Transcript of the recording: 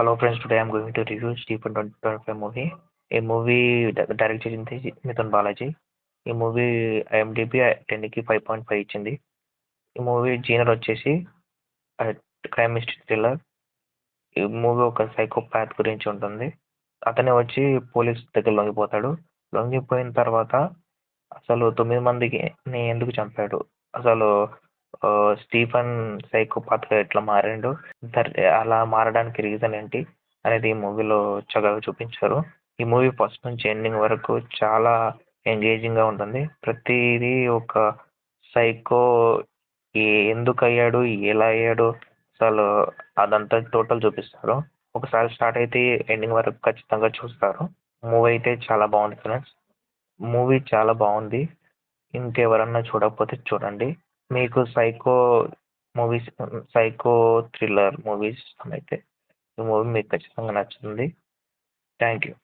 Hello friends today I'm going to review Stephen twenty twenty five movie ఈ movie direct చేసింది మిథున్ బాలాజీ. ఈ movie IMDb టెన్కి five point five ఇచ్చింది. ఈ movie genre వచ్చేసి క్రైమ్ మిస్టరీ థ్రిల్లర్ ఈ మూవీ ఒక సైకోపాత్ గురించి ఉంటుంది. అతనే వచ్చి పోలీస్ దగ్గర లొంగిపోతాడు. లొంగిపోయిన తర్వాత అసలు తొమ్మిది మందికి ఎందుకు చంపాడు? అసలు స్టీఫన్ సైకోపాత్గా ఎట్లా మారాడు? అలా మారడానికి రీజన్ ఏంటి అనేది ఈ మూవీలో చక్కగా చూపించారు. ఈ మూవీ ఫస్ట్ నుంచి ఎండింగ్ వరకు చాలా ఎంగేజింగ్గా ఉంటుంది. ప్రతిదీ ఒక సైకో ఎందుకు అయ్యాడు ఎలా అయ్యాడు అసలు అదంతా టోటల్ చూపిస్తారు. ఒకసారి స్టార్ట్ అయితే ఎండింగ్ వరకు ఖచ్చితంగా చూస్తారు. మూవీ అయితే చాలా బాగుంది ఫ్రెండ్స్ మూవీ చాలా బాగుంది. ఇంకెవరన్నా చూడకపోతే చూడండి. మీకు psycho movies psycho thriller movies అయితే ఈ మూవీ మీకు ఖచ్చితంగా నచ్చుతుంది. Thank you